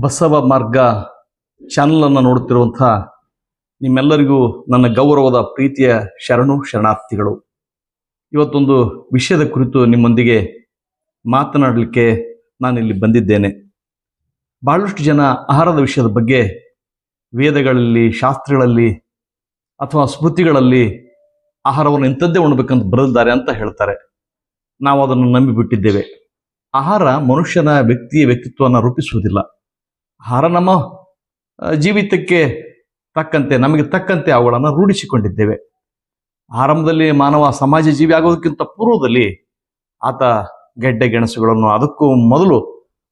ಬಸವ ಮಾರ್ಗ ಚಾನಲನ್ನು ನೋಡುತ್ತಿರುವಂಥ ನಿಮ್ಮೆಲ್ಲರಿಗೂ ನನ್ನ ಗೌರವದ ಪ್ರೀತಿಯ ಶರಣು ಶರಣಾರ್ಥಿಗಳು. ಇವತ್ತೊಂದು ವಿಷಯದ ಕುರಿತು ನಿಮ್ಮೊಂದಿಗೆ ಮಾತನಾಡಲಿಕ್ಕೆ ನಾನಿಲ್ಲಿ ಬಂದಿದ್ದೇನೆ. ಬಹಳಷ್ಟು ಜನ ಆಹಾರದ ವಿಷಯದ ಬಗ್ಗೆ ವೇದಗಳಲ್ಲಿ, ಶಾಸ್ತ್ರಗಳಲ್ಲಿ ಅಥವಾ ಸ್ಮೃತಿಗಳಲ್ಲಿ ಆಹಾರವನ್ನು ಇಂಥದ್ದೇ ಉಣ್ಬೇಕಂತ ಬರೆದಿದ್ದಾರೆ ಅಂತ ಹೇಳ್ತಾರೆ. ನಾವು ಅದನ್ನು ನಂಬಿಬಿಟ್ಟಿದ್ದೇವೆ. ಆಹಾರ ಮನುಷ್ಯನ ವ್ಯಕ್ತಿಯ ವ್ಯಕ್ತಿತ್ವವನ್ನು ರೂಪಿಸುವುದಿಲ್ಲ. ಆಹಾರ ನಮ್ಮ ಜೀವಿತಕ್ಕೆ ತಕ್ಕಂತೆ, ನಮಗೆ ತಕ್ಕಂತೆ ಅವುಗಳನ್ನು ರೂಢಿಸಿಕೊಂಡಿದ್ದೇವೆ. ಆರಂಭದಲ್ಲಿ ಮಾನವ ಸಮಾಜ ಜೀವಿ ಆಗೋದಕ್ಕಿಂತ ಪೂರ್ವದಲ್ಲಿ ಆತ ಗೆಡ್ಡೆ ಗೆಣಸುಗಳನ್ನು, ಅದಕ್ಕೂ ಮೊದಲು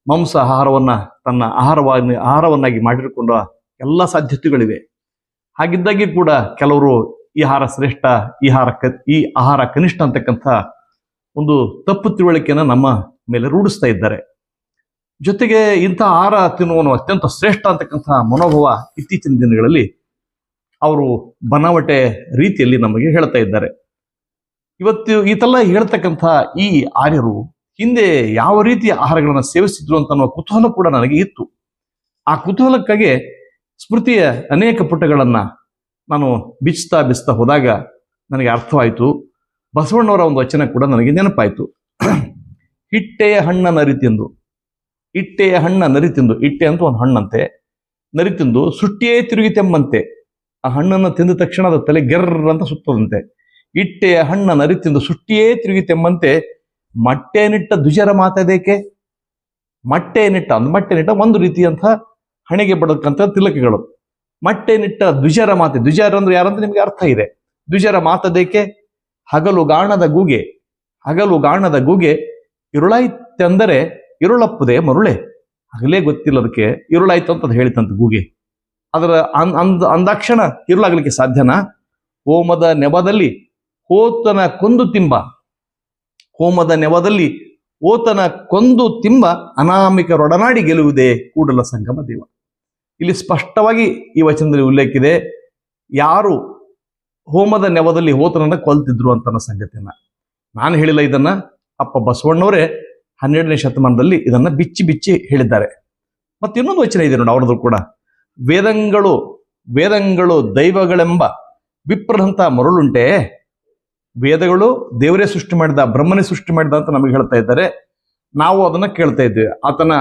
ಮಾಂಸ ಆಹಾರವನ್ನು, ತನ್ನ ಆಹಾರವಾಗಿ, ಆಹಾರವನ್ನಾಗಿ ಮಾಡಿರಿಕೊಂಡ ಎಲ್ಲ ಸಾಧ್ಯತೆಗಳಿವೆ. ಹಾಗಿದ್ದಾಗಿ ಕೂಡ ಕೆಲವರು ಈ ಆಹಾರ ಶ್ರೇಷ್ಠ, ಈ ಆಹಾರ ಕ, ಈ ಆಹಾರ ಕನಿಷ್ಠ ಅಂತಕ್ಕಂಥ ಒಂದು ತಪ್ಪು ತಿಳುವಳಿಕೆಯನ್ನು ನಮ್ಮ ಮೇಲೆ ರೂಢಿಸ್ತಾ ಇದ್ದಾರೆ. ಜೊತೆಗೆ ಇಂಥ ಆಹಾರ ತಿನ್ನುವನು ಅತ್ಯಂತ ಶ್ರೇಷ್ಠ ಅಂತಕ್ಕಂಥ ಮನೋಭಾವ ಇತ್ತೀಚಿನ ದಿನಗಳಲ್ಲಿ ಅವರು ಬನಾವಟೆ ರೀತಿಯಲ್ಲಿ ನಮಗೆ ಹೇಳ್ತಾ ಇದ್ದಾರೆ. ಇವತ್ತು ಈತೆಲ್ಲ ಹೇಳ್ತಕ್ಕಂಥ ಈ ಆರ್ಯರು ಹಿಂದೆ ಯಾವ ರೀತಿಯ ಆಹಾರಗಳನ್ನು ಸೇವಿಸಿದ್ರು ಅಂತ ಅನ್ನೋ ಕುತೂಹಲ ಕೂಡ ನನಗೆ ಇತ್ತು. ಆ ಕುತೂಹಲಕ್ಕಾಗಿ ಸ್ಮೃತಿಯ ಅನೇಕ ಪುಟಗಳನ್ನು ನಾನು ಬಿಚ್ತಾ ಬಿಚ್ತಾ ಹೋದಾಗ ನನಗೆ ಅರ್ಥವಾಯಿತು. ಬಸವಣ್ಣವರ ಒಂದು ವಚನ ಕೂಡ ನನಗೆ ನೆನಪಾಯಿತು. ಹಿಟ್ಟೆಯ ಹಣ್ಣನ್ನು ನರಿತಿಂದು ಇಟ್ಟೆಯ ಹಣ್ಣ ನರಿ ತಿಂದು, ಇಟ್ಟೆ ಅಂತ ಒಂದು ಹಣ್ಣಂತೆ, ನರಿ ತಿಂದು ಸುಟ್ಟಿಯೇ ತಿರುಗಿ ತೆಮ್ಮಂತೆ ಆ ಹಣ್ಣನ್ನು ತಿಂದ ತಕ್ಷಣ ಅದು ತಲೆ ಗೆರ್ರ ಅಂತ ಸುತ್ತದಂತೆ. ಇಟ್ಟೆಯ ಹಣ್ಣ ನರಿ ತಿಂದು ಸುಟ್ಟಿಯೇ ತಿರುಗಿ ತೆಮ್ಮಂತೆ ಮಟ್ಟೆನಿಟ್ಟ ದುಜರ ಮಾತದೇಕೆ ಮಟ್ಟೆನಿಟ್ಟ ಒಂದು ಮಟ್ಟೆನಿಟ್ಟ ಒಂದು ರೀತಿಯಂಥ ಹಣೆಗೆ ಬಡಕ್ಕಂಥ ತಿಲಕಗಳು. ಮಟ್ಟೆನಿಟ್ಟ ದ್ವಿಜರ ಮಾತೆ, ದ್ವಿಜರ ಅಂದ್ರೆ ಯಾರಂದ್ರೆ ನಿಮಗೆ ಅರ್ಥ ಇದೆ. ದ್ವಿಜರ ಮಾತದೇಕೆ ಹಗಲು ಗಾಣದ ಗೂಗೆ, ಹಗಲು ಗಾಣದ ಗೂಗೆ ಇರುಳಾಯ್ತೆಂದರೆ ಇರುಳಪ್ಪದೆ ಮರುಳೆ. ಆಗಲೇ ಗೊತ್ತಿಲ್ಲ ಅದಕ್ಕೆ. ಇರುಳಾಯ್ತು ಅಂತ ಅದು ಹೇಳಿತಂತ ಗೂಗೆ. ಅದರ ಅನ್ ಅಂದ ಅಂದಾಕ್ಷಣ ಇರುಳಾಗಲಿಕ್ಕೆ ಸಾಧ್ಯನಾ? ಹೋಮದ ನೆವದಲ್ಲಿ ಹೋತನ ಕೊಂದು ತಿಂಬ. ಹೋಮದ ನೆವದಲ್ಲಿ ಓತನ ಕೊಂದು ತಿಂಬ ಅನಾಮಿಕರೊಡನಾಡಿ ಗೆಲುವುದೇ ಕೂಡಲ ಸಂಗಮ ದೇವ. ಇಲ್ಲಿ ಸ್ಪಷ್ಟವಾಗಿ ಈ ವಚನದಲ್ಲಿ ಉಲ್ಲೇಖಿದೆ, ಯಾರು ಹೋಮದ ನೆವದಲ್ಲಿ ಹೋತನನ್ನ ಕೊಲ್ತಿದ್ರು ಅಂತ ಸಂಗತಿಯನ್ನ. ನಾನು ಹೇಳಿಲ್ಲ ಇದನ್ನ. ಅಪ್ಪ ಬಸವಣ್ಣವರೇ ಹನ್ನೆರಡನೇ ಶತಮಾನದಲ್ಲಿ ಇದನ್ನ ಬಿಚ್ಚಿ ಬಿಚ್ಚಿ ಹೇಳಿದ್ದಾರೆ. ಮತ್ತೆ ಇನ್ನೊಂದು ವಚನ ಇದೆ ನೋಡಿ ಅವ್ರದ್ದು ಕೂಡ. ವೇದಂಗಳು ವೇದಂಗಳು ದೈವಗಳೆಂಬ ವಿಪ್ರದಂತ ಮರುಳುಂಟೆ ವೇದಗಳು ದೇವರೇ ಸೃಷ್ಟಿ ಮಾಡಿದ ಬ್ರಹ್ಮನೇ ಸೃಷ್ಟಿ ಮಾಡಿದ ಅಂತ ನಮಗೆ ಹೇಳ್ತಾ ಇದ್ದಾರೆ. ನಾವು ಅದನ್ನ ಕೇಳ್ತಾ ಇದ್ದೇವೆ. ಆತನ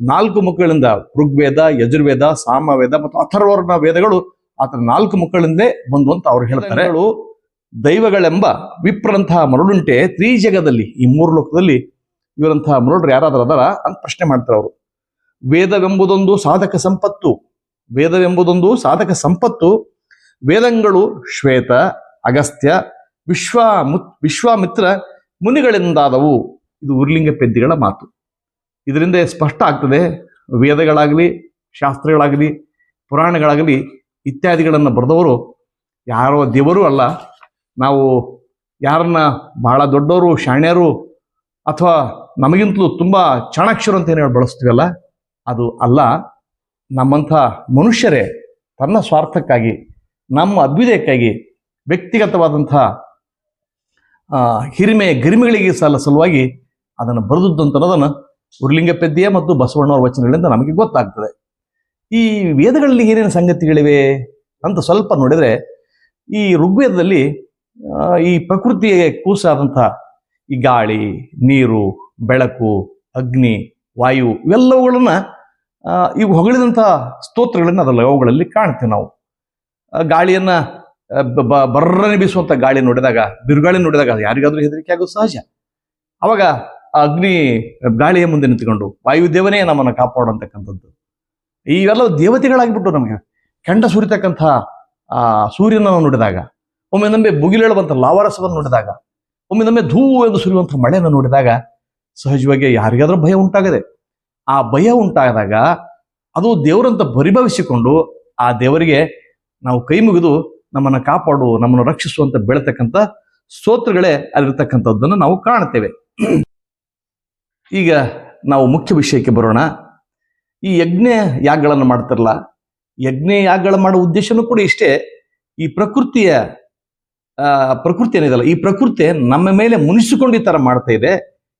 ನಾಲ್ಕು ಮುಖಗಳಿಂದ ಋಗ್ವೇದ ಯಜುರ್ವೇದ ಸಾಮವೇದ ಮತ್ತು ಅಥರ್ವರ್ಣ ವೇದಗಳು ಆತನ ನಾಲ್ಕು ಮುಖಗಳಿಂದೇ ಬಂದು ಅಂತ ಅವ್ರು ಹೇಳ್ತಾರೆ. ದೈವಗಳೆಂಬ ವಿಪ್ರಂತಹ ಮರುಳುಂಟೆ ತ್ರಿಜಗದಲ್ಲಿ ಈ ಮೂರು ಲೋಕದಲ್ಲಿ ಇವರಂತಹ ಮುರಳರು ಯಾರಾದ್ರೂ ಅದರ? ಅಂತ ಪ್ರಶ್ನೆ ಮಾಡ್ತಾರೆ ಅವರು. ವೇದವೆಂಬುದೊಂದು ಸಾಧಕ ಸಂಪತ್ತು. ವೇದವೆಂಬುದೊಂದು ಸಾಧಕ ಸಂಪತ್ತು. ವೇದಂಗಳು ಶ್ವೇತ, ಅಗಸ್ತ್ಯ ವಿಶ್ವಾಮು ವಿಶ್ವಾಮಿತ್ರ ಮುನಿಗಳಿಂದಾದವು. ಇದು ಉರ್ಲಿಂಗ ಪೆದ್ದಿಗಳ ಮಾತು. ಇದರಿಂದ ಸ್ಪಷ್ಟ ಆಗ್ತದೆ, ವೇದಗಳಾಗಲಿ, ಶಾಸ್ತ್ರಗಳಾಗಲಿ, ಪುರಾಣಗಳಾಗಲಿ ಇತ್ಯಾದಿಗಳನ್ನು ಬರೆದವರು ಯಾರೋ ದೇವರೂ ಅಲ್ಲ. ನಾವು ಯಾರನ್ನ ಬಹಳ ದೊಡ್ಡವರು ಶಾಣ್ಯರು ಅಥವಾ ನಮಗಿಂತಲೂ ತುಂಬ ಚಾಣಾಕ್ಷರು ಅಂತ ಏನು ಹೇಳಿ ಬಳಸ್ತೀವಲ್ಲ, ಅದು ಅಲ್ಲ, ನಮ್ಮಂಥ ಮನುಷ್ಯರೇ ತನ್ನ ಸ್ವಾರ್ಥಕ್ಕಾಗಿ, ನಮ್ಮ ಅಭ್ಯುದಯಕ್ಕಾಗಿ ವ್ಯಕ್ತಿಗತವಾದಂಥ ಹಿರಿಮೆ, ಗಿರಿಮೆಗಳಿಗೆ ಸಲ ಸಲುವಾಗಿ ಅದನ್ನು ಬರೆದದ್ದಂತನ್ನೋದನ್ನು ಉರ್ಲಿಂಗ ಪೆದ್ದಿಯ ಮತ್ತು ಬಸವಣ್ಣವರ ವಚನಗಳಿಂದ ನಮಗೆ ಗೊತ್ತಾಗ್ತದೆ. ಈ ವೇದಗಳಲ್ಲಿ ಏನೇನು ಸಂಗತಿಗಳಿವೆ ಅಂತ ಸ್ವಲ್ಪ ನೋಡಿದರೆ, ಈ ಋಗ್ವೇದದಲ್ಲಿ ಈ ಪ್ರಕೃತಿಯ ಕೂಸಾದಂಥ ಈ ಗಾಳಿ, ನೀರು, ಬೆಳಕು, ಅಗ್ನಿ, ವಾಯು ಇವೆಲ್ಲವುಗಳನ್ನ ಈ ಹೊಗಳಿದಂಥ ಸ್ತೋತ್ರಗಳನ್ನು ಅದಲ್ಲ ಅವುಗಳಲ್ಲಿ ಕಾಣ್ತೇವೆ ನಾವು. ಗಾಳಿಯನ್ನು ಬ- ಬರ್ರನೆ ಬೀಸುವಂತ ಗಾಳಿ ನೋಡಿದಾಗ, ಬಿರುಗಾಳಿ ನೋಡಿದಾಗ ಯಾರಿಗಾದ್ರೂ ಹೆದರಿಕೆ ಆಗೋದು ಸಹಜ. ಅವಾಗ ಅಗ್ನಿ ಗಾಳಿಯ ಮುಂದೆ ನಿಂತ್ಕೊಂಡು ವಾಯುದೇವನೇ ನಮ್ಮನ್ನು ಕಾಪಾಡುವಂತಕ್ಕಂಥದ್ದು. ಇವೆಲ್ಲ ದೇವತೆಗಳಾಗಿಬಿಟ್ಟು ನಮಗೆ ಕೆಂಡ ಸುರಿತಕ್ಕಂಥ, ಆ ಸೂರ್ಯನ ನೋಡಿದಾಗ, ಒಮ್ಮೆ ನಮಗೆ ಬುಗಿಲೇಳುವಂಥ ಲಾವರಸವನ್ನು ನೋಡಿದಾಗ ಒಮ್ಮೆ ಧೂ ಎಂದು ಸುರಿಯುವಂಥ ಮಳೆಯನ್ನು ನೋಡಿದಾಗ ಸಹಜವಾಗಿ ಯಾರಿಗಾದ್ರೂ ಭಯ ಉಂಟಾಗದೆ, ಆ ಭಯ ಉಂಟಾದಾಗ ಅದು ದೇವರಂತ ಪರಿಭವಿಸಿಕೊಂಡು ಆ ದೇವರಿಗೆ ನಾವು ಕೈ ಮುಗಿದು ನಮ್ಮನ್ನು ಕಾಪಾಡು, ನಮ್ಮನ್ನು ರಕ್ಷಿಸುವಂತ ಬೆಳತಕ್ಕಂಥ ಸ್ತೋತ್ರಗಳೇ ಅಲ್ಲಿರ್ತಕ್ಕಂಥದ್ದನ್ನು ನಾವು ಕಾಣ್ತೇವೆ ಈಗ ನಾವು ಮುಖ್ಯ ವಿಷಯಕ್ಕೆ ಬರೋಣ. ಈ ಯಜ್ಞ ಯಾಗಗಳನ್ನು ಮಾಡ್ತಾರಲ್ಲ, ಯಜ್ಞ ಯಾಗಗಳ ಮಾಡೋ ಉದ್ದೇಶನೂ ಕೂಡ ಇಷ್ಟೇ. ಈ ಪ್ರಕೃತಿಯ ಪ್ರಕೃತಿ ಏನಿದಲ್ಲ ಈ ಪ್ರಕೃತಿ ನಮ್ಮ ಮೇಲೆ ಮುನಿಸಿಕೊಂಡು ಈ ತರ ಮಾಡ್ತಾ ಇದೆ.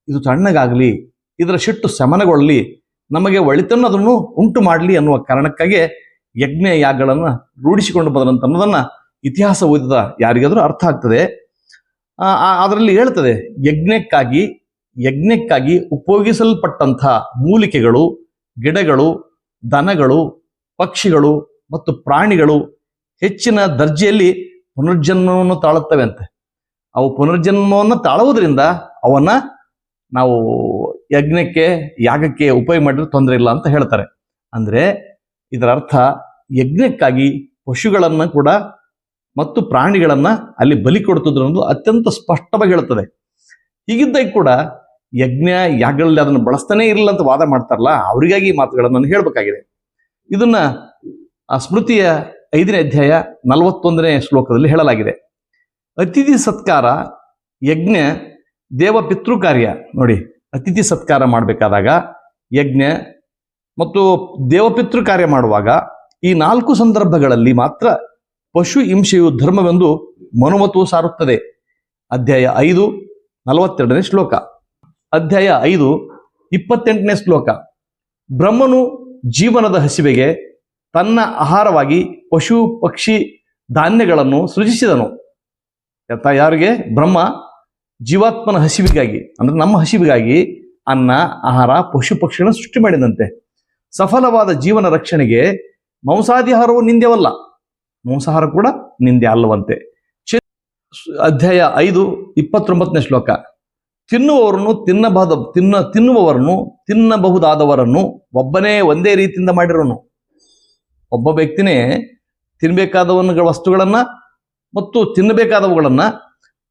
ಇದು ತಣ್ಣಗಾಗಲಿ, ಇದರ ಶಿಟ್ಟು ಶಮನಗೊಳ್ಳಲಿ ನಮಗೆ ಒಳಿತನ್ನು ಅದನ್ನು ಉಂಟು ಮಾಡಲಿ ಅನ್ನುವ ಕಾರಣಕ್ಕಾಗಿ ಯಜ್ಞ ಯಾಗಗಳನ್ನು ರೂಢಿಸಿಕೊಂಡು ಬಂದಂತ ಅನ್ನೋದನ್ನ ಇತಿಹಾಸ ಓದಿದ ಯಾರಿಗಾದರೂ ಅರ್ಥ ಆಗ್ತದೆ. ಅದರಲ್ಲಿ ಹೇಳ್ತದೆ, ಯಜ್ಞಕ್ಕಾಗಿ ಯಜ್ಞಕ್ಕಾಗಿ ಉಪಯೋಗಿಸಲ್ಪಟ್ಟಂಥ ಮೂಲಿಕೆಗಳು, ಗಿಡಗಳು, ದನಗಳು, ಪಕ್ಷಿಗಳು ಮತ್ತು ಪ್ರಾಣಿಗಳು ಹೆಚ್ಚಿನ ದರ್ಜೆಯಲ್ಲಿ ಪುನರ್ಜನ್ಮವನ್ನು ತಾಳುತ್ತವೆ ಅಂತೆ. ಅವು ಪುನರ್ಜನ್ಮವನ್ನು ತಾಳುವುದರಿಂದ ಅವನ್ನ ನಾವು ಯಜ್ಞಕ್ಕೆ, ಯಾಗಕ್ಕೆ ಉಪಯೋಗ ಮಾಡಿದ್ರೆ ತೊಂದರೆ ಇಲ್ಲ ಅಂತ ಹೇಳ್ತಾರೆ. ಅಂದ್ರೆ ಇದರ ಅರ್ಥ ಯಜ್ಞಕ್ಕಾಗಿ ಪಶುಗಳನ್ನು ಕೂಡ ಮತ್ತು ಪ್ರಾಣಿಗಳನ್ನ ಅಲ್ಲಿ ಬಲಿ ಕೊಡ್ತಿದ್ರು ಅನ್ನೋದು ಅತ್ಯಂತ ಸ್ಪಷ್ಟವಾಗಿ ಹೇಳುತ್ತದೆ. ಹೀಗಿದ್ದಾಗ ಕೂಡ ಯಜ್ಞ, ಯಾಗಗಳಲ್ಲಿ ಅದನ್ನು ಬಳಸ್ತಾನೆ ಇರಲಿಲ್ಲ ಅಂತ ವಾದ ಮಾಡ್ತಾರಲ್ಲ, ಅವರಿಗಾಗಿ ಮಾತುಗಳನ್ನು ನಾನು ಹೇಳಬೇಕಾಗಿದೆ. ಇದನ್ನ ಆ ಸ್ಮೃತಿಯ ಐದನೇ ಅಧ್ಯಾಯ ನಲವತ್ತೊಂದನೇ ಶ್ಲೋಕದಲ್ಲಿ ಹೇಳಲಾಗಿದೆ. ಅತಿಥಿ ಸತ್ಕಾರ ಯಜ್ಞ ದೇವ ಪಿತೃ ಕಾರ್ಯ. ನೋಡಿ, ಅತಿಥಿ ಸತ್ಕಾರ ಮಾಡಬೇಕಾದಾಗ ಯಜ್ಞ ಮತ್ತು ದೇವಪಿತೃ ಕಾರ್ಯ ಮಾಡುವಾಗ ಈ ನಾಲ್ಕು ಸಂದರ್ಭಗಳಲ್ಲಿ ಮಾತ್ರ ಪಶು ಹಿಂಸೆಯು ಧರ್ಮವೆಂದು ಮನುಮತವು ಸಾರುತ್ತದೆ. ಅಧ್ಯಾಯ ಐದು, ನಲವತ್ತೆರಡನೇ ಶ್ಲೋಕ. ಅಧ್ಯಾಯ ಐದು, ಇಪ್ಪತ್ತೆಂಟನೇ ಶ್ಲೋಕ. ಬ್ರಹ್ಮನು ಜೀವನದ ಹಸಿವೆಗೆ ತನ್ನ ಆಹಾರವಾಗಿ ಪಶು, ಪಕ್ಷಿ ಧಾನ್ಯಗಳನ್ನು ಸೃಜಿಸಿದನು. ಯಥ ಯಾರಿಗೆ? ಬ್ರಹ್ಮ ಜೀವಾತ್ಮನ ಹಸಿವಿಗಾಗಿ, ಅಂದ್ರೆ ನಮ್ಮ ಹಸಿವಿಗಾಗಿ ಅನ್ನ, ಆಹಾರ ಪಶು ಪಕ್ಷಿಗಳನ್ನು ಸೃಷ್ಟಿ ಮಾಡಿದಂತೆ. ಸಫಲವಾದ ಜೀವನ ರಕ್ಷಣೆಗೆ ಮಾಂಸಾದಿಹಾರವು ನಿಂದ್ಯವಲ್ಲ. ಮಾಂಸಾಹಾರ ಕೂಡ ನಿಂದೆ ಅಲ್ಲವಂತೆ. ಅಧ್ಯಾಯ ಐದು, ಇಪ್ಪತ್ತೊಂಬತ್ತನೇ ಶ್ಲೋಕ. ತಿನ್ನುವವರನ್ನು ತಿನ್ನಬಹುದ ತಿನ್ನ, ತಿನ್ನುವವರನ್ನು ತಿನ್ನಬಹುದಾದವರನ್ನು ಒಬ್ಬನೇ ಒಂದೇ ರೀತಿಯಿಂದ ಮಾಡಿರೋನು. ಒಬ್ಬ ವ್ಯಕ್ತಿನೇ ತಿನ್ನಬೇಕಾದವನ್ನ ವಸ್ತುಗಳನ್ನ ಮತ್ತು ತಿನ್ನಬೇಕಾದವುಗಳನ್ನ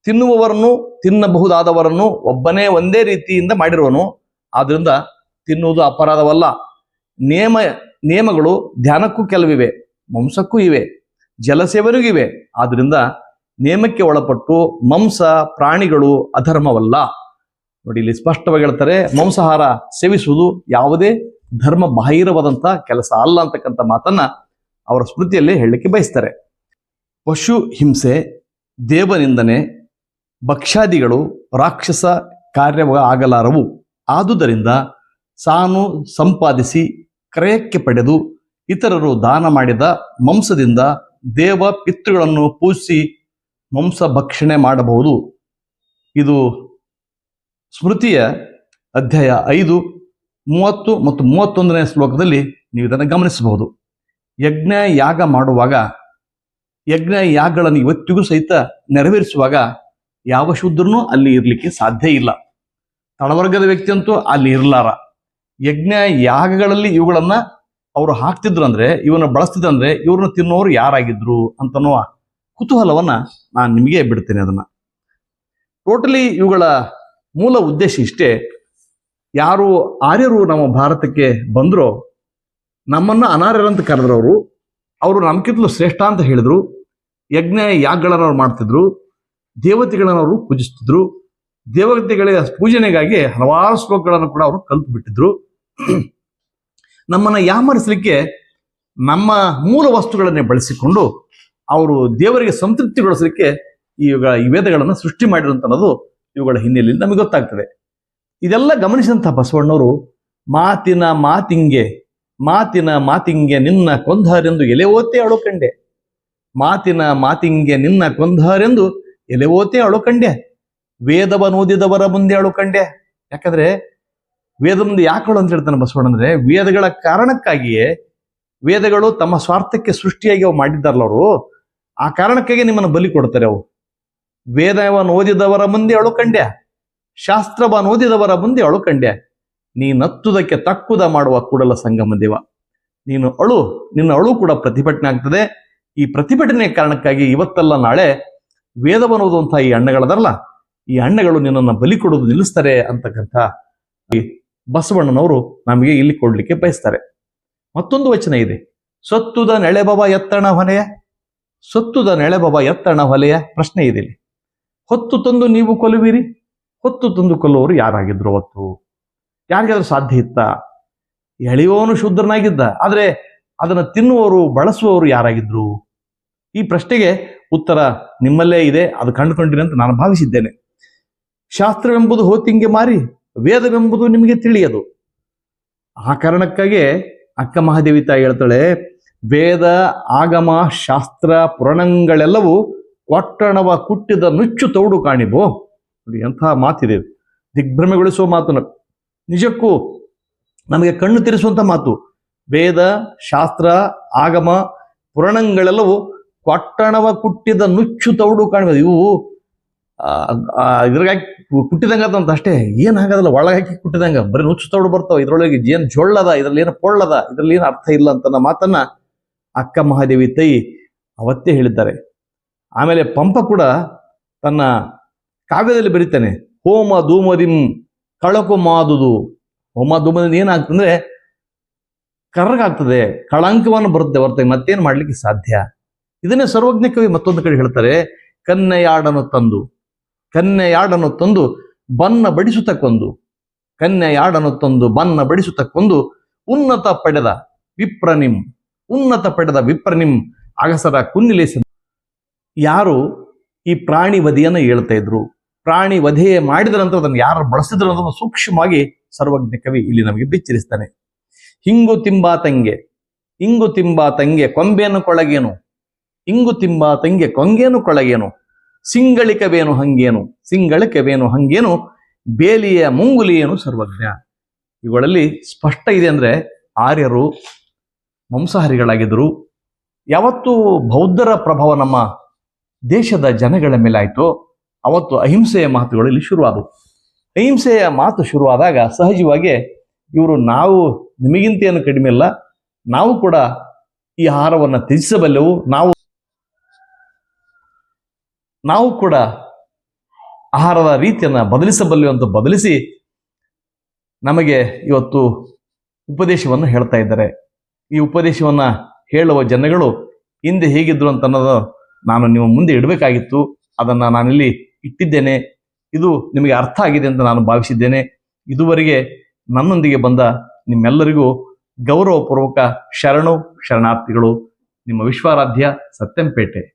ತಿನ್ನುವವರನ್ನು ತಿನ್ನಬಹುದಾದವರನ್ನು ಒಬ್ಬನೇ ಒಂದೇ ರೀತಿಯಿಂದ ಮಾಡಿರುವನು. ಆದ್ರಿಂದ ತಿನ್ನುವುದು ಅಪರಾಧವಲ್ಲ. ನಿಯಮ ನಿಯಮಗಳು ಧ್ಯಾನಕ್ಕೂ ಕೆಲವಿವೆ, ಮಾಂಸಕ್ಕೂ ಇವೆ, ಜಲಸೇವನಿಗೂ ಇವೆ. ಆದ್ರಿಂದ ನಿಯಮಕ್ಕೆ ಒಳಪಟ್ಟು ಮಾಂಸ, ಪ್ರಾಣಿಗಳು ಅಧರ್ಮವಲ್ಲ. ನೋಡಿ, ಇಲ್ಲಿ ಸ್ಪಷ್ಟವಾಗಿ ಹೇಳ್ತಾರೆ ಮಾಂಸಾಹಾರ ಸೇವಿಸುವುದು ಯಾವುದೇ ಧರ್ಮ ಬಾಹಿರವಾದಂತಹ ಕೆಲಸ ಅಲ್ಲ ಅಂತಕ್ಕಂಥ ಮಾತನ್ನ ಅವರ ಸ್ಮೃತಿಯಲ್ಲಿ ಹೇಳಲಿಕ್ಕೆ ಬಯಸ್ತಾರೆ. ಪಶು ಹಿಂಸೆ, ದೇವನಿಂದನೆ, ಭಕ್ಷ್ಯಾದಿಗಳು, ರಾಕ್ಷಸ ಕಾರ್ಯ ಆಗಲಾರವು ಆದುದರಿಂದ ಸಾನು ಸಂಪಾದಿಸಿ ಕ್ರಯಕ್ಕೆ ಪಡೆದು ಇತರರು ದಾನ ಮಾಡಿದ ಮಾಂಸದಿಂದ ದೇವ ಪಿತೃಗಳನ್ನು ಪೂಜಿಸಿ ಮಾಂಸ ಭಕ್ಷಣೆ ಮಾಡಬಹುದು. ಇದು ಸ್ಮೃತಿಯ ಅಧ್ಯಾಯ ಐದು. ಮೂವತ್ತು ಮತ್ತು ಮೂವತ್ತೊಂದನೇ ಶ್ಲೋಕದಲ್ಲಿ ನೀವು ಇದನ್ನು ಗಮನಿಸಬಹುದು. ಯಜ್ಞ ಯಾಗ ಮಾಡುವಾಗ, ಯಜ್ಞ ಯಾಗಗಳನ್ನು ಇವತ್ತಿಗೂ ಸಹಿತ ನೆರವೇರಿಸುವಾಗ ಯಾವ ಶೂದ್ರನೂ ಅಲ್ಲಿ ಇರಲಿಕ್ಕೆ ಸಾಧ್ಯ ಇಲ್ಲ. ತಳವರ್ಗದ ವ್ಯಕ್ತಿ ಅಂತೂ ಅಲ್ಲಿ ಇರಲಾರ. ಯಜ್ಞ ಯಾಗಗಳಲ್ಲಿ ಇವುಗಳನ್ನು ಅವರು ಹಾಕ್ತಿದ್ರು ಅಂದ್ರೆ ಇವನ್ನ ಬಳಸ್ತಿದ್ರಂದ್ರೆ ಇವ್ರನ್ನ ತಿನ್ನೋರು ಯಾರಾಗಿದ್ರು ಅಂತನೋ ಕುತೂಹಲವನ್ನ ನಾನು ನಿಮಗೆ ಬಿಡ್ತೇನೆ ಅದನ್ನ. ಟೋಟಲಿ ಇವುಗಳ ಮೂಲ ಉದ್ದೇಶ ಇಷ್ಟೇ ಯಾರು ಆರ್ಯರು ನಮ್ಮ ಭಾರತಕ್ಕೆ ಬಂದ್ರೋ, ನಮ್ಮನ್ನ ಅನಾರ್ಯರಂತ ಕರೆದ್ರವರು, ಅವರು ನಮ್ಕಿಂತಲೂ ಶ್ರೇಷ್ಠ ಅಂತ ಹೇಳಿದರು. ಯಜ್ಞ ಯಾಗಗಳನ್ನು ಅವ್ರು ಮಾಡ್ತಿದ್ರು ದೇವತೆಗಳನ್ನು ಅವರು ಪೂಜಿಸ್ತಿದ್ರು. ದೇವತೆಗಳ ಪೂಜನೆಗಾಗಿ ಹಲವಾರು ಶ್ಲೋಕಗಳನ್ನು ಕೂಡ ಅವರು ಕಲ್ತು ಬಿಟ್ಟಿದ್ರು ನಮ್ಮನ್ನ ಯಾಮರಿಸಲಿಕ್ಕೆ ನಮ್ಮ ಮೂಲ ವಸ್ತುಗಳನ್ನೇ ಬಳಸಿಕೊಂಡು ಅವರು ದೇವರಿಗೆ ಸಂತೃಪ್ತಿಗೊಳಿಸಲಿಕ್ಕೆ ಈ ವೇದಗಳನ್ನು ಸೃಷ್ಟಿ ಮಾಡಿರುವಂತ ಅನ್ನೋದು ಇವುಗಳ ಹಿನ್ನೆಲೆಯಲ್ಲಿ ನಮಗೆ ಗೊತ್ತಾಗ್ತದೆ. ಇದೆಲ್ಲ ಗಮನಿಸಿದಂತಹ ಬಸವಣ್ಣವರು, ಮಾತಿನ ಮಾತಿಂಗೆ ಮಾತಿನ ಮಾತಿಂಗೆ ನಿನ್ನ ಕೊಂದರೆಂದು ಎಲೆ ಓತೆ ಅಳುಕಂಡೆ. ಮಾತಿನ ಮಾತಿಂಗೆ ನಿನ್ನ ಕೊಂದರೆಂದು ಎಲೆ ಓತೆ ಅಳುಕಂಡೆ. ವೇದವ ವೇದವನೋದಿದವರ ಮುಂದೆ ಅಳುಕಂಡೆ. ಯಾಕಂದ್ರೆ ವೇದ ಮುಂದೆ ಯಾಕಳು ಅಂತ ಹೇಳ್ತಾನೆ ಬಸವಣ್ಣ ಅಂದ್ರೆ ವೇದಗಳ ಕಾರಣಕ್ಕಾಗಿಯೇ ವೇದಗಳು ತಮ್ಮ ಸ್ವಾರ್ಥಕ್ಕೆ ಸೃಷ್ಟಿಯಾಗಿ ಅವು ಮಾಡಿದ್ದಾರಲ್ಲ ಅವರು. ಆ ಕಾರಣಕ್ಕಾಗಿ ನಿಮ್ಮನ್ನು ಬಲಿ ಕೊಡ್ತಾರೆ ಅವು ವೇದವನ್ನು ಓದಿದವರ ಮುಂದೆ ಅಳು ಕಂಡ್ಯ ಶಾಸ್ತ್ರವನ್ನು ಓದಿದವರ ಮುಂದೆ ಅಳು ಕಂಡ್ಯ. ನೀನತ್ತುದಕ್ಕೆ ತಕ್ಕುದ ಮಾಡುವ ಕೂಡಲ ಸಂಗಮ ದೇವ. ನೀನು ಅಳು, ನಿನ್ನ ಅಳು ಕೂಡ ಪ್ರತಿಭಟನೆ ಆಗ್ತದೆ. ಈ ಪ್ರತಿಭಟನೆ ಕಾರಣಕ್ಕಾಗಿ ಇವತ್ತಲ್ಲ ನಾಳೆ ವೇದವನ್ನು ಓದುವಂತಹ ಈ ಅಣ್ಣಗಳದಲ್ಲ ಈ ಅಣ್ಣಗಳು ನಿನ್ನನ್ನು ಬಲಿ ಕೊಡೋದು ನಿಲ್ಲಿಸ್ತಾರೆ ಅಂತಕ್ಕಂಥ ಬಸವಣ್ಣನವರು ನಮಗೆ ಇಲ್ಲಿ ಕೊಡ್ಲಿಕ್ಕೆ ಬಯಸ್ತಾರೆ. ಮತ್ತೊಂದು ವಚನ ಇದೆ. ಸತ್ತುದ ನೆಳೆಬವ ಎತ್ತಣ ಹೊನೆಯ ಸತ್ತುದ ನೆಳೆಬವ ಎತ್ತಣ ಹೊಲೆಯ? ಪ್ರಶ್ನೆ ಇದೆ ಹೊತ್ತು ತಂದು ನೀವು ಕೊಲ್ಲುವಿರಿ? ಹೊತ್ತು ತಂದು ಕೊಲ್ಲುವವರು ಯಾರಾಗಿದ್ರು ಅವತ್ತು? ಯಾರಿಗಾದ್ರೂ ಸಾಧ್ಯ ಇತ್ತ? ಎಳೆಯೋನು ಶೂದ್ರನಾಗಿದ್ದ ಆದರೆ ಅದನ್ನು ತಿನ್ನುವವರು, ಬಳಸುವವರು ಯಾರಾಗಿದ್ರು? ಈ ಪ್ರಶ್ನೆಗೆ ಉತ್ತರ ನಿಮ್ಮಲ್ಲೇ ಇದೆ. ಅದು ಕಂಡುಕೊಂಡಿರಿ ಅಂತ ನಾನು ಭಾವಿಸಿದ್ದೇನೆ. ಶಾಸ್ತ್ರವೆಂಬುದು ಹೋತಿಂಗೆ ಮಾರಿ, ವೇದವೆಂಬುದು ನಿಮಗೆ ತಿಳಿಯದು. ಆ ಕಾರಣಕ್ಕಾಗಿ ಅಕ್ಕ ಮಹಾದೇವಿ ತಾಯಿ ಹೇಳ್ತಾಳೆ, ವೇದ, ಆಗಮ, ಶಾಸ್ತ್ರ, ಪುರಾಣಗಳೆಲ್ಲವೂ ಒಟ್ಟಣವ ಕುಟ್ಟಿದ ನುಚ್ಚು ತೌಡು ಕಾಣಿಬೋ. ನೋಡಿ, ಎಂಥ ಮಾತಿದೆ. ದಿಗ್ಭ್ರಮೆಗೊಳಿಸುವ ಮಾತು ನಿಜಕ್ಕೂ ನಮಗೆ ಕಣ್ಣು ತೆರೆಸುವಂತ ಮಾತು. ವೇದ, ಶಾಸ್ತ್ರ, ಆಗಮ, ಪುರಾಣಗಳೆಲ್ಲವೂ ಕೊಟ್ಟಣವ ಕುಟ್ಟಿದ ನುಚ್ಚು ತೌಡು ಕಾಣುವುದು ಇವು ಇದ್ರಾಗಿ ಕುಟ್ಟಿದಂಗ ಅಂತ ಅಷ್ಟೇ. ಏನ್ ಆಗೋದಿಲ್ಲ ಒಳಗೆ ಹಾಕಿ ಕುಟ್ಟಿದಂಗ? ಬರೀ ನುಚ್ಚು ತೌಡು ಬರ್ತಾವ. ಇದ್ರೊಳಗೆ ಏನು ಜೊಳ್ಳದ ಇದ್ರಲ್ಲಿ ಏನು ಪೊಳ್ಳದ, ಇದ್ರಲ್ಲಿ ಏನು ಅರ್ಥ ಇಲ್ಲ ಅಂತ ಮಾತನ್ನ ಅಕ್ಕ ಮಹಾದೇವಿ ತೈ ಅವತ್ತೇ ಹೇಳಿದ್ದಾರೆ. ಆಮೇಲೆ ಪಂಪ ಕೂಡ ತನ್ನ ಕಾವ್ಯದಲ್ಲಿ ಬರೀತಾನೆ, ಹೋಮ ಧೂಮದಿಂ ಕಳಕು ಮಾದುದು. ಹೋಮ ಧೂಮದಿಂದ ಏನಾಗ್ತಂದ್ರೆ ಕರ್ರಗಾಗ್ತದೆ ಕಳಂಕವನ್ನು ಬರುತ್ತೆ ಹೊರತಾಗಿ, ಮತ್ತೇನು ಮಾಡ್ಲಿಕ್ಕೆ ಸಾಧ್ಯ? ಇದನ್ನೇ ಸರ್ವಜ್ಞ ಕವಿ ಮತ್ತೊಂದು ಕಡೆ ಹೇಳ್ತಾರೆ ಕನ್ನೆಯಾಡನ್ನು ತಂದು ಕನ್ನೆಯಾಡನ್ನು ತಂದು ಬನ್ನ ಬಡಿಸುತ್ತಕ್ಕೊಂದು ಕನ್ನೆಯಾಡನ್ನು ತಂದು ಬನ್ನ ಬಡಿಸುತ್ತಕ್ಕೊಂದು ಉನ್ನತ ಪಡೆದ ವಿಪ್ರನಿಂ, ಉನ್ನತ ಪಡೆದ ವಿಪ್ರನಿಂ ಅಗಸರ ಕುನ್ನಿಲೇಸ ಯಾರು ಈ ಪ್ರಾಣಿ ವಧೆಯನ್ನು ಹೇಳ್ತಾ ಇದ್ರು? ಪ್ರಾಣಿ ವಧೆ ಮಾಡಿದ ನಂತರ ಅದನ್ನು ಯಾರು ಬಳಸಿದ್ರು ಅನ್ನೋದನ್ನು ಸೂಕ್ಷ್ಮವಾಗಿ ಸರ್ವಜ್ಞ ಕವಿ ಇಲ್ಲಿ ನಮಗೆ ಬಿಚ್ಚರಿಸ್ತಾನೆ. ಹಿಂಗು ತಿಂಬಾ ತಂಗೆ ಇಂಗು ತಿಂಬಾ ತಂಗೆ ಕೊಂಬೆಯನ್ನು ಕೊಳಗೇನು ಇಂಗು ತಿಂಬಾ ತಂಗೆ ಕೊಂಗೇನು ಕೊಳಗೇನು, ಸಿಂಗಳಿಕವೇನು ಹಂಗೇನು ಸಿಂಗಳಿಕವೇನು ಹಂಗೇನು, ಬೇಲಿಯ ಮುಂಗುಲಿಯೇನು ಸರ್ವಜ್ಞ? ಇವುಗಳಲ್ಲಿ ಸ್ಪಷ್ಟ ಇದೆ ಅಂದ್ರೆ ಆರ್ಯರು ಮಾಂಸಾಹಾರಿಗಳಾಗಿದ್ದರು ಯಾವತ್ತು ಬೌದ್ಧರ ಪ್ರಭಾವ ನಮ್ಮ ದೇಶದ ಜನಗಳ ಮೇಲೆ ಅವತ್ತು ಅಹಿಂಸೆಯ ಮಾತುಗಳು ಇಲ್ಲಿ ಶುರುವಾದವು. ಅಹಿಂಸೆಯ ಮಾತು ಶುರುವಾದಾಗ ಸಹಜವಾಗಿ ಇವರು ನಾವು ನಿಮಗಿಂತ ಏನು ಕಡಿಮೆ ಇಲ್ಲ, ನಾವು ಕೂಡ ಈ ಆಹಾರವನ್ನು ತ್ಯಜಿಸಬಲ್ಲೆವು, ನಾವು ನಾವು ಕೂಡ ಆಹಾರದ ರೀತಿಯನ್ನು ಬದಲಿಸಬಲ್ಲೆವು ಅಂತ ಬದಲಿಸಿ ನಮಗೆ ಇವತ್ತು ಉಪದೇಶವನ್ನು ಹೇಳ್ತಾ ಇದ್ದಾರೆ. ಈ ಉಪದೇಶವನ್ನ ಹೇಳುವ ಜನಗಳು ಹಿಂದೆ ಹೇಗಿದ್ರು ಅಂತ ಅನ್ನೋದು ನಾನು ನಿಮ್ಮ ಮುಂದೆ ಇಡಬೇಕಾಗಿತ್ತು. ಅದನ್ನ ನಾನಿಲ್ಲಿ ಇಟ್ಟಿದ್ದೇನೆ. ಇದು ನಿಮಗೆ ಅರ್ಥ ಆಗಿದೆ ಅಂತ ನಾನು ಭಾವಿಸಿದ್ದೇನೆ. ಇದುವರೆಗೆ ನನ್ನೊಂದಿಗೆ ಬಂದ ನಿಮ್ಮೆಲ್ಲರಿಗೂ ಗೌರವಪೂರ್ವಕ ಶರಣು, ಶರಣಾರ್ಥಿಗಳು. ನಿಮ್ಮ ವಿಶ್ವಾರಾಧ್ಯ ಸತ್ಯಂಪೇಟೆ.